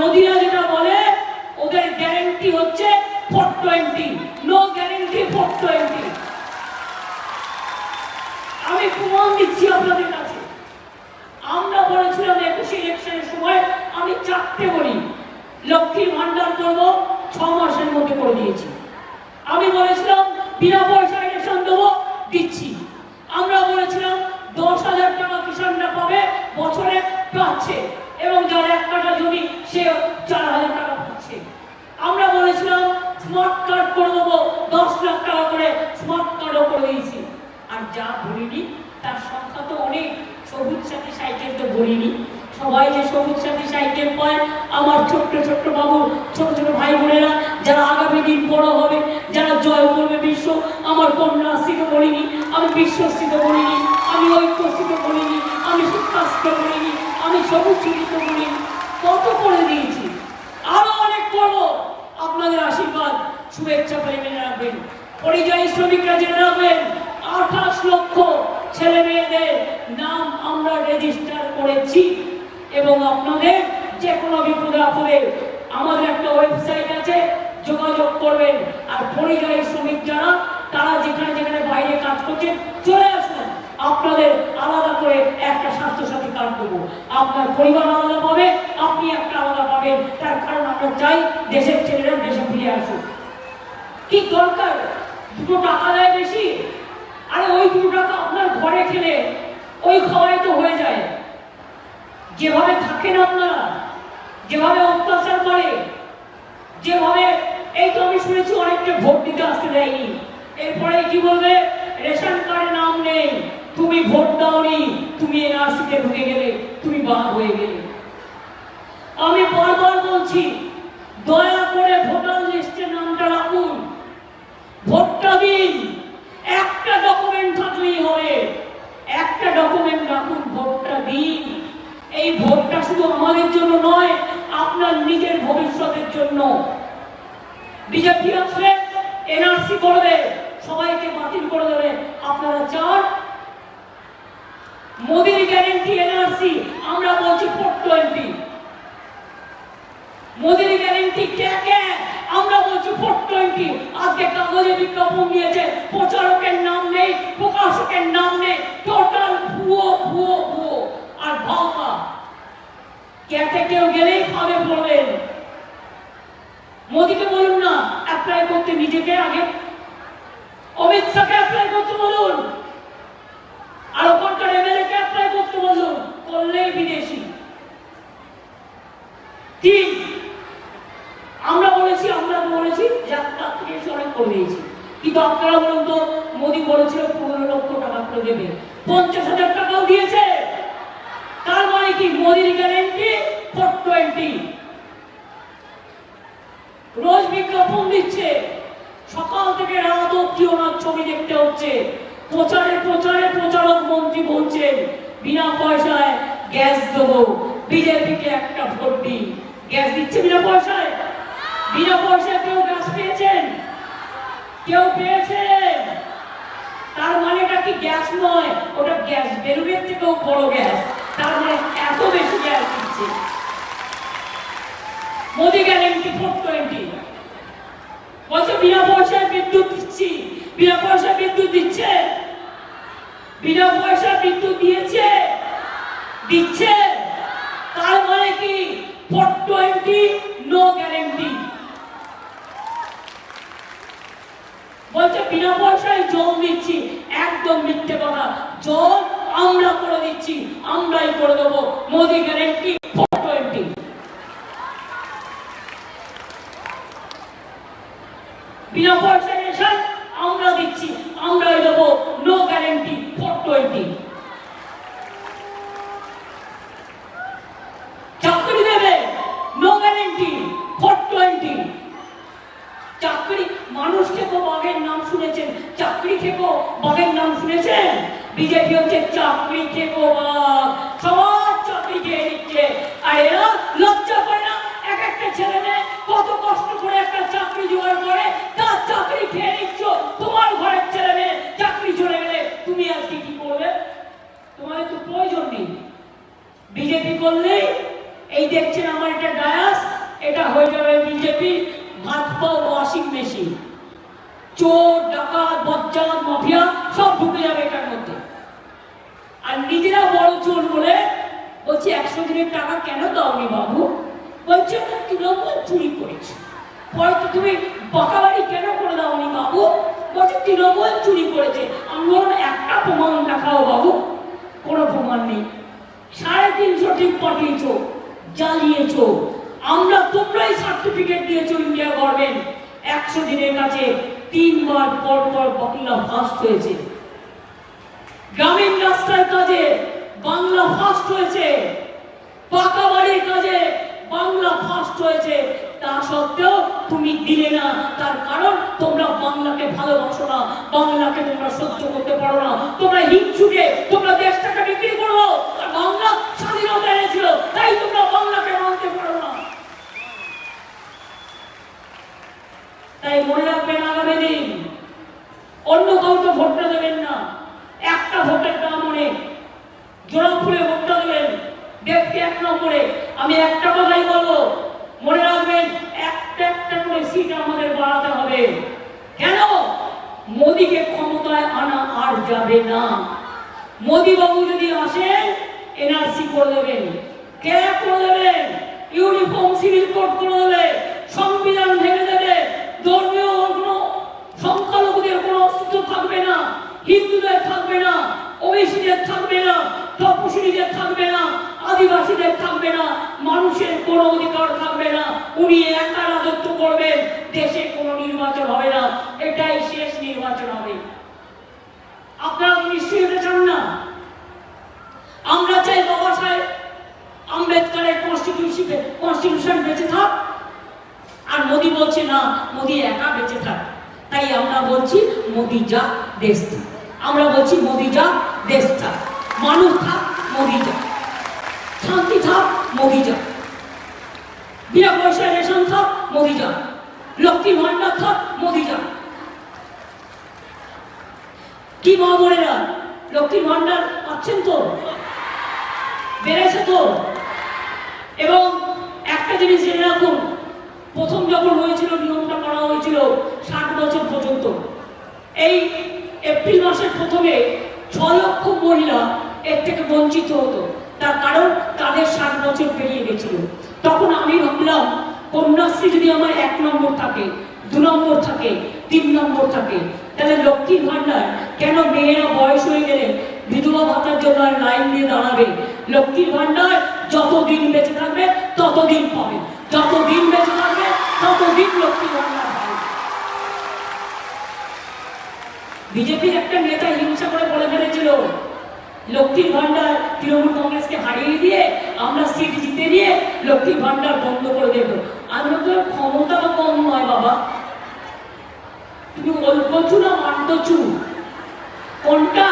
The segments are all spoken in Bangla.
মোদিরা যেটা বলে, ওদের গ্যারেন্টি হচ্ছে four twenty no guarantee four twenty আমি প্রমাণ দিচ্ছি আপনাদের কাছে। আমরা বলেছিলাম একুশে ইলেকশনের সময় আমি চারটে বলি লক্ষ্মীর ভান্ডার করব, ছ মাসের মধ্যে করে দিয়েছি আমি বলেছিলাম বিনা পয়সা ইলেকশন দেবো দিচ্ছি আমরা বলেছিলাম দশ হাজার টাকা কিষানরা পাবে বছরে পাচ্ছে এবং যার এক কাটা জমি সে চার হাজার টাকা পাচ্ছে আমরা বলেছিলাম স্মার্ট কার্ড করে দেবো দশ লাখ টাকা করে স্মার্ট কার্ডও করে দিয়েছি আর যা বলিনি তার সংখ্যা তো অনেক সবুজ সাথী সাইকেল তো বলিনি সবাই যে সবুজ সাথী সাইকেল পায় আমার ছোট্ট বাবু, ছোট ছোট ভাই বোনেরা, যারা আগামী দিন বড় হবে, যারা জয় করবে বিশ্ব, আমার কন্যা কন্যাশ্রীকে বলিনি, আমি বিশ্বশ্রীতে বলিনি, আমি ঐক্যশ্রীতে বলিনি, আমি শিক্ষাশ্রীতে বলিনি, আমি সবুজ শ্রীতে বলিনি, কত করে দিয়েছি? আরও অনেক করব। আপনাদের আশীর্বাদ, শুভেচ্ছা পেলে মেনে রাখবেন। পরিযায়ী শ্রমিকরা জেনে রাখবেন, আঠাশ লক্ষ ছেলে মেয়েদের নাম আমরা রেজিস্টার করেছি এবং আপনাদের আমাদের একটা ওয়েবসাইট আছে, যোগাযোগ করবেন। আর পরিযায়ী শ্রমিক যারা, তারা যেখানে যেখানে বাইরে কাজ করছেন চলে আপনাদের আলাদা করে একটা আপনার পরিবার আলাদা পাবে, আপনি একটা আলাদা পাবেন। তার কারণ আমরা চাই দেশের দেশে আসুক। কি দরকার? দুটো টাকা দেয় বেশি? আরে ওই টাকা আপনার ঘরে ওই তো হয়ে যায়। যেভাবে থাকেন আপনারা যেভাবে অত্যাচার করে, যেভাবে, এই তো আমি শুনেছি অনেকটা ভোট দিতে আসতে দেয়নি। এরপরে কি বলবে? রেশন কার্ডে নাম নেই, তুমি ভোট দাওনি, তুমি এনআরসিতে ঢুকে গেলে, তুমি বাদ হয়ে গেলে। আমি বারবার বলছি, দয়া করে ভোটার লিস্টে নামটা রাখুন। ভোটটা দিন, একটা ডকুমেন্ট থাকলেই হবে। একটা ডকুমেন্ট রাখুন, ভোটটা দিন। এই ভোটটা শুধু আমাদের জন্য নয়, আপনার নিজের ভবিষ্যতের জন্য। বিজেপি আসলে এনআরসি করবে সবাইকে বাতিল করে দেবে। আপনারা চান? মোদির গ্যারেন্টি এনআরসি, আমরা বলছি ফোর টোয়েন্টি মোদির গ্যারেন্টি কে আমরা বলছি ফোর টোয়েন্টি আজকে কাগজে বিজ্ঞাপন দিয়েছে, প্রচারকের নাম নেই, প্রকাশকের নাম নেই টোটাল ভুয়ো ভুয়ো ভুয়ো আর ভাওতা ক্যাটে কেউ গেলেই ফাঁদে পড়বেন মোদিকে বলুন না অ্যাপ্লাই করতে নিজেকে আগে অমিত শাহকে অ্যাপ্লাই করতে বলুন আর ওখানকার এমএলএ কে অ্যাপ্লাই করতে বলুন করলেই বিদেশি তিন আমরা বলেছি বলেছি যাত্রা দিয়েছি কিন্তু আপনারা বলুন তো, মোদী বলেছিল পনেরো লক্ষ টাকা করে দেবে। পঞ্চাশ হাজার টাকাও দিয়েছে। তার মানে কি? মোদির গ্যারেন্টি টোয়েন্টি রোজ বিজ্ঞাপন দিচ্ছে। সকাল থেকে রাত অব্দি ওনার ছবি দেখতে হচ্ছে। প্রচারে প্রচারে প্রচারক মন্ত্রী বলছেন, বিনা পয়সায় গ্যাস দেবো। বিজেপিকে একটা ভোট দিন। গ্যাস দিচ্ছে বিনা পয়সায়? পয়সায় কেউ গ্যাস পেয়েছেন? কেউ পেয়েছেন? তার মানেটা কি গ্যাস নয়? ওটা গ্যাস বেলুনের থেকেও বড় গ্যাস। তার মানে এত বেশি গ্যাস দিচ্ছে। মোদি গ্যারেন্টি ফোর টোয়েন্টি বলছে বিনা পয়সায় বিদ্যুৎ দিচ্ছি। বিনা পয়সায় বিদ্যুৎ দিচ্ছে? বিনা পয়সায় বিদ্যুৎ দিয়েছে? দিচ্ছে? তার মানে কি? ফোর টোয়েন্টি নো গ্যারেন্টি বলছে বিনা পয়সায় জল দিচ্ছি একদম মিথ্যে কথা। জল আমরা করে দিচ্ছি, আমরাই করে দেবো। মোদি গ্যারেন্টি ফোর টোয়েন্টি বিনা পয়সায় রেশন আমরা দিচ্ছি আমরাই দেবো নো গ্যারেন্টি ফোর টোয়েন্টি চাকরি দেবে নো গ্যারেন্টি ফোর টোয়েন্টি চাকরি মানুষ থেকেও বাঘের নাম শুনেছেন চাকরি থেকেও বাঘের নাম শুনেছেন? বিজেপি হচ্ছে চাকরি থেকেও বাঘ সবার চাকরি খেয়ে নিচ্ছে। আর এরা লজ্জা করে না, এক একটা ছেলে মেয়ে কত কষ্ট করে একটা চাকরি জোগাড় করে, তার চাকরি খেয়ে নিচ্ছ। তোমার ঘরের ছেলে মেয়ে চাকরি চলে গেলে তুমি আজকে কি করবে তোমাদের তো প্রয়োজন নেই। বিজেপি করলেই এই দেখছেন আমার একটা ডায়াস, এটা হয়ে যাবে বিজেপি ভাত পাও ওয়াশিং মেশিন। চোর, ডাকাত বজ্জাত মাফিয়া, সব ঢুকে যাবে এটার মধ্যে। আর নিজেরা বড় চোর বলে বলছি, একশো দিনের টাকা কেন দাওনি বাবু? বলছে তৃণমূল চুরি করেছে। পরে তো তুমি বাঁকা বাড়ি কেন করে দাওনি বাবু? বলছে, তৃণমূল চুরি করেছে। আমি বললাম, একটা প্রমাণ দেখাও বাবু। কোনো প্রমাণ নেই। সাড়ে তিনশো ঠিক পাঠিয়েছো, জ্বালিয়েছো। আমরা তোমরাই সার্টিফিকেট দিয়েছ ইন্ডিয়া গভর্নমেন্ট। একশো দিনের কাছে তিনবার পর পর বাংলা ফার্স্ট হয়েছে। গ্রামীণ রাস্তার কাজে বাংলা ফার্স্ট হয়েছে। পাকা বাড়ির কাজে বাংলা ফার্স্ট হয়েছে। তা সত্ত্বেও তুমি দিলে না, তার কারণ তোমরা বাংলাকে ভালোবাসো না, বাংলাকে তোমরা সহ্য করতে পারো না। তোমরা হিংসুকে তোমরা দেশটাকে বিক্রি করো। আর বাংলা স্বাধীনতা এনেছিল, তাই তোমরা বাংলাকে মানতে পারো না। তাই মনে রাখবেন আগামী দিন অন্য কাউকে ভোটটা দেবেন না। একটা ভোটের দাম অনেক। জোড়া ফুলে ভোটটা দেবেন। ব্যক্তি এক নম্বরে। আমি একটা কথাই বলব, মনে রাখবেন, একটা একটা করে সিট আমাদের বাড়াতে হবে। কেন? মোদীকে ক্ষমতায় আনা আর যাবে না। মোদি বাবু যদি আসেন, এনআরসি করে দেবেন। কে করে দেবেন? ইউনিফর্ম সিভিল কোড করে দেবে। সংবিধান ভেঙে ধর্মীয় কোনো সংখ্যালঘুদের কোনো অস্তিত্ব থাকবে না, হিন্দুদের থাকবে না ওবিসিদের থাকবে না তপশিলীদের থাকবে না, আদিবাসীদের থাকবে না, মানুষের কোনো অধিকার থাকবে না, উনি একা রাজত্ব করবেন, দেশে কোনো নির্বাচন হবে না, এটাই শেষ নির্বাচন হবে। আপনারা নিশ্চয়ই এটা চান না? আমরা চাই বাবা সাহেব, আম্বেদকারের কনস্টিটিউশন কনস্টিটিউশন বেঁচে থাক। আর মোদি বলছে, না, মোদি একা বেঁচে থাক। তাই আমরা বলছি, মোদি যা, দেশ থাক। আমরা বলছি, মোদি যা, দেশ থাক। মানুষ থাক, মোদি যা। শান্তি থাক, মোদি যা। বিনা পয়সা রেশন থাক, মোদি যা। লক্ষ্মী ভান্ডার থাক, মোদি যা। কি মা বোনেরা লক্ষ্মী ভান্ডার পাচ্ছেন তো? বেড়েছে তো? এবং একটা জিনিস জেনে রাখুন প্রথম যখন হয়েছিল, নিয়মটা করা হয়েছিল ষাট বছর পর্যন্ত। এই এপ্রিল মাসের প্রথমে ছ লক্ষ মহিলা এর থেকে বঞ্চিত হতো। তার কারণ তাদের ষাট বছর পেরিয়ে গেছিল। তখন আমি ভাবলাম, কন্যাশ্রী যদি আমার এক নম্বর থাকে, দু নম্বর থাকে, তিন নম্বর থাকে, তাহলে লক্ষ্মীর ভান্ডার কেন মেয়েরা বয়স হয়ে গেলে বিধবা ভাতার জন্য আর লাইন দিয়ে দাঁড়াবে? লক্ষ্মীর ভান্ডার যতদিন বেঁচে থাকবে, ততদিন পাবে। যতদিন বেঁচে থাকবে ততদিন লক্ষ্মীর ভান্ডার পাবে বিজেপির একটা নেতা হিংসা করে বলে ফেলেছিল, লক্ষ্মীর ভান্ডার তৃণমূল কংগ্রেসকে হারিয়ে দিয়ে আমরা সিট জিতে নিয়ে লক্ষ্মীর ভান্ডার বন্ধ করে দেব। আমরা তো ক্ষমতা কম নয় বাবা। তুমি অল্পচু না মান্টচু? কোনটা?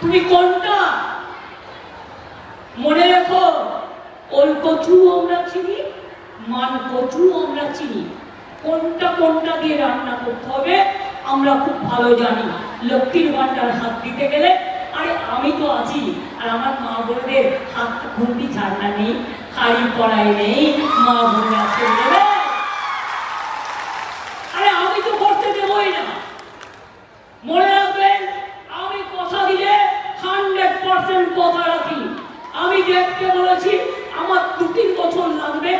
তুমি কোনটা? মনে রেখো অল্পচু আমরা চিনি মান কচু আমরা চিনি। কোনটা কোনটা দিয়ে রান্না করতে হবে, আমরা খুব ভালো জানি। লক্ষ্মীর ভান্ডার হাত দিতে গেলে, আরে আমি তো আছি, আর আমার মা বোনদের হাত ঘুমটি ঝাড়না নেই, হাড়ি কড়াই নেই, মা বোনরা করে দেবে আরে আমি তো করতে দেবই না মনে রাখবেন আমি কথা দিলে হান্ড্রেড পার্সেন্ট কথা রাখি আমি দেখতে বলেছি আমার দু তিন বছর লাগবে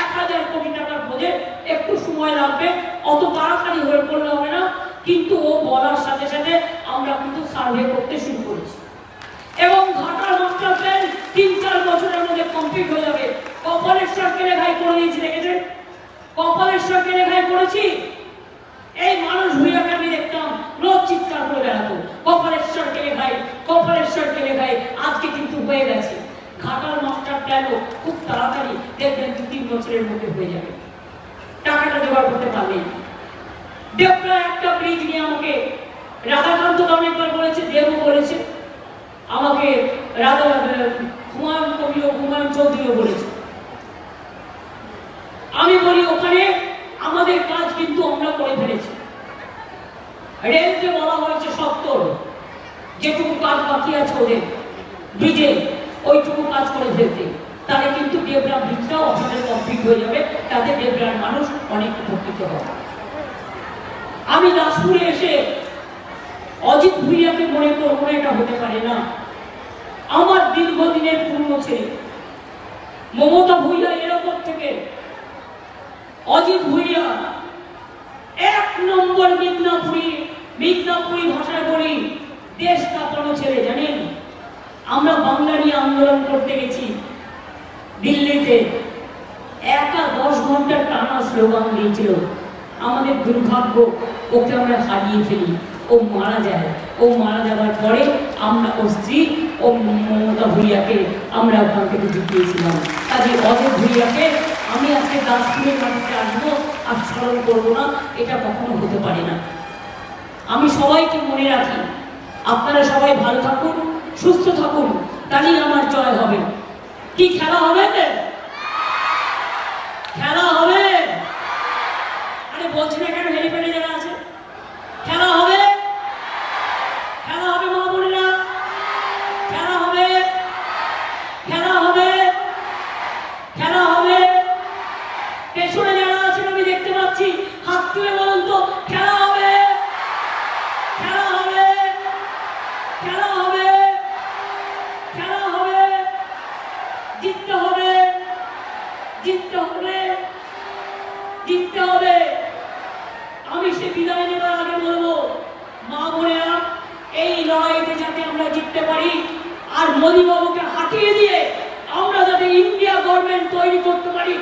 এক হাজার কোটি টাকার প্রজেক্ট একটু সময় লাগবে অত তাড়াতাড়ি হয়ে পড়লে হবে না কিন্তু ও বলার সাথে সাথে আমরা কিন্তু সার্ভে করতে শুরু করেছি। এবং ঘাটার মাস্টার প্ল্যান তিন চার বছরের মধ্যে কমপ্লিট হয়ে যাবে। কপালেশ্বরকে রেখাই করে দিয়েছি, দেখেছেন? কপালেশ্বরকে রেখাই করেছি। এই মানুষ ভুইয়াকে আমি দেখতাম, রোজ চিৎকার করে বেড়াতো। কপালেশ্বর কেলে খাই কপালেশ্বর কেলে খাই আজকে কিন্তু হয়ে গেছে। ঘাটার মাস্টার প্ল্যানও খুব তাড়াতাড়ি দেখবেন দু তিন বছরের মধ্যে হয়ে যাবে। টাকাটা জোগাড় করতে পারলেই। দেবরা একটা ব্রিজ নিয়ে আমাকে রাধাকান্ত অনেকবার বলেছে দেবও বলেছে, আমাকে রাধা হুমায়ুন কবিও, হুমায়ুন চৌধুরীও বলেছে। আমি বলি, ওখানে আমাদের কাজ কিন্তু আমরা করে ফেলেছি। রেলকে বলা হয়েছে সত্তর যেটুকু কাজ বাকি আছে ওদের। ব্রিজে ওইটুকু কাজ করে ফেলতে। তাহলে কিন্তু ডেবরা ব্রিজটাও আপনাদের কমপ্লিট হয়ে যাবে। তাতে ডেবরার মানুষ অনেক উপকৃত হবে। আমি দাসপুরে এসে অজিত ভুইয়াকে মনে করব এটা হতে পারে না। আমার দীর্ঘদিনের পূর্ণ ছেলে, মমতা ভুইয়া এরকম থেকে অজিত ভুইয়া এক নম্বর মিদনাপুরি মিদনাপুরি ভাষায় বলি, দেশ কাঁপানো ছেলে, জানেন? আমরা বাংলা নিয়ে আন্দোলন করতে গেছি দিল্লিতে। একা দশ ঘণ্টার টানা স্লোগান দিয়েছিল। আমাদের দুর্ভাগ্য, ওকে আমরা হারিয়ে ফেলি। ও মারা যায়। ও মারা যাওয়ার পরে আমরা, ও স্ত্রী, ও মমতা ভুইয়াকে আমরা ওখান থেকে জিতিয়েছিলাম কাজে অজয় ভুইয়াকে আমি আজকে দাসপুরের মাটিতে আসব, আর স্মরণ করব না, এটা কখনো হতে পারে না। আমি সবাইকে মনে রাখি, আপনারা সবাই ভালো থাকুন, সুস্থ থাকুন, তাহলেই আমার জয় হবে। কি খেলা হবে আমরা পারি। আর মোদী বাবুকে হাঁটিয়ে দিয়ে আমরা যাতে ইন্ডিয়া গভর্নমেন্ট তৈরি করতে পারি।